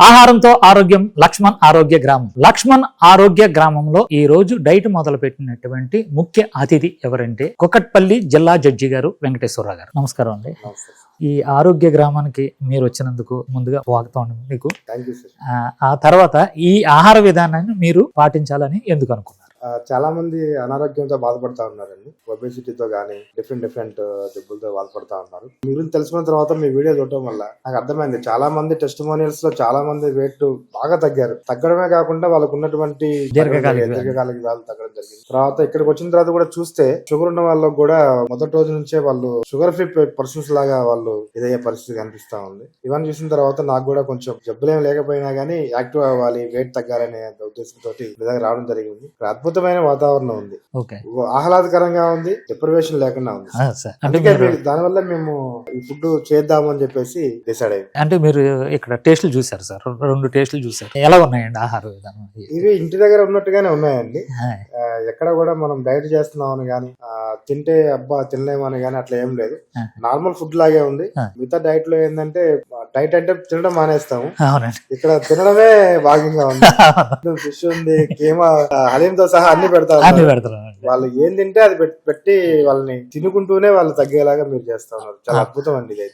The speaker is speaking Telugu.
ఆహారంతో ఆరోగ్యం లక్ష్మణ్ ఆరోగ్య గ్రామం. లక్ష్మణ్ ఆరోగ్య గ్రామంలో ఈ రోజు డైట్ మొదలు పెట్టినటువంటి ముఖ్య అతిథి ఎవరంటే కుకట్పల్లి జిల్లా జడ్జి గారు వెంకటేశ్వరరావు గారు. నమస్కారం అండి. ఈ ఆరోగ్య గ్రామానికి మీరు వచ్చినందుకు ముందుగా స్వాగతం మీకు. ఆ, తర్వాత ఈ ఆహార విధానాన్ని మీరు పాటించాలని ఎందుకు అనుకున్నారు? చాలా మంది అనారోగ్యంతో బాధపడతా ఉన్నారండి. ఒబేసిటీతో కానీ డిఫరెంట్ డిఫరెంట్ జబ్బులతో బాధపడతా ఉన్నారు. మీ గురించి తెలుసుకున్న తర్వాత మీ వీడియో చూడటం వల్ల నాకు అర్థమైంది. చాలా మంది టెస్టిమోనియల్స్లో చాలా మంది వెయిట్ బాగా తగ్గారు. తగ్గడమే కాకుండా వాళ్ళకు ఉన్నటువంటి దీర్ఘకాలిక వ్యాధి. దీర్ఘకాలిక వ్యాధులు తగ్గడం జరిగింది. తర్వాత ఇక్కడికి వచ్చిన తర్వాత కూడా చూస్తే షుగర్ ఉన్న వాళ్ళకు కూడా మొదటి రోజు నుంచే వాళ్ళు షుగర్ ఫ్రీ పర్సన్స్ లాగా వాళ్ళు ఇదయ్యే పరిస్థితి కనిపిస్తా ఉంది. ఇవన్నీ చూసిన తర్వాత నాకు కూడా కొంచెం జబ్బులేం లేకపోయినా గానీ యాక్టివ్ అవ్వాలి వెయిట్ తగ్గాలనే ఉద్దేశంతో రావడం జరిగింది. ఇక్కడ అద్భుతమైన వాతావరణం ఉంది. ఓకే. ఆహ్లాదకరంగా ఉంది డిప్రవేషన్ లేకుండా ఉంది. అందుకే దానివల్ల మేము ఈ ఫుడ్ చేద్దాము అని చెప్పేసి డిసైడ్ అయ్యింది అంటే మీరు ఇక్కడ టేస్టులు చూసారు సార్. రెండు టేస్టులు చూసారు ఎలా ఉన్నాయండి ఆహార విధానం? ఇవి ఇంటి దగ్గర ఉన్నట్టుగానే ఉన్నాయండి. ఎక్కడ కూడా మనం డైట్ చేస్తున్నామని కానీ తింటే అబ్బా తినలేమని కానీ అట్లా ఏం లేదు. నార్మల్ ఫుడ్ లాగే ఉంది. మిగతా డైట్లో ఏంటంటే డైట్ అంటే తినడం మానేస్తాము. ఇక్కడ తినడమే భాగంగా ఉంది. ఫిష్ ఉంది కీమా హలీంతో సహా అన్ని. పెడతారు వాళ్ళు ఏం తింటే అది పెట్- పెట్టి వాళ్ళని తినుకుంటూనే వాళ్ళు తగ్గేలాగా మీరు చేస్తా ఉన్నారు. చాలా అద్భుతం అండి ఇదైతే.